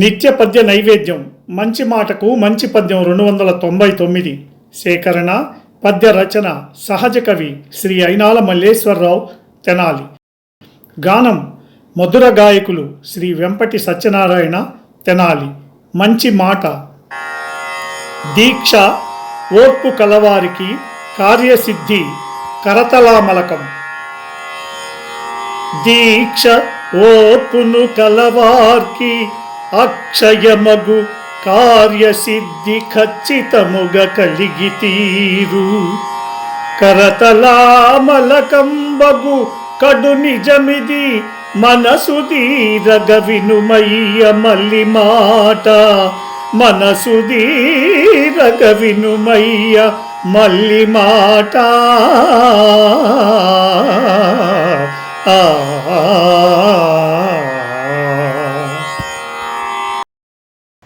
నిత్య పద్య నైవేద్యం మంచి మాటకు మంచి పద్యం రెండు వందల తొంభై తొమ్మిది. సేకరణ పద్య రచన సహజ కవి శ్రీ అయినాల మల్లేశ్వరరావు తెనాలి. గానం మధుర గాయకులు శ్రీ వెంపటి సత్యనారాయణ తెనాలి. మంచి మాట. దీక్ష ఓర్పు కలవారికి కార్యసిద్ధి కరతలామలకం దీక్ష ఓర్పును కలవార్కి అక్షయమగు కార్యసిద్ధి ఖచ్చితముగ కలిగి తీరు. కరతలామలకంబగు కడు నిజమిది మనసు తీరగ వినుమయ్య మల్లి మాట. మనసు తీరగ వినుమయ్య మల్లి మాట. ఆ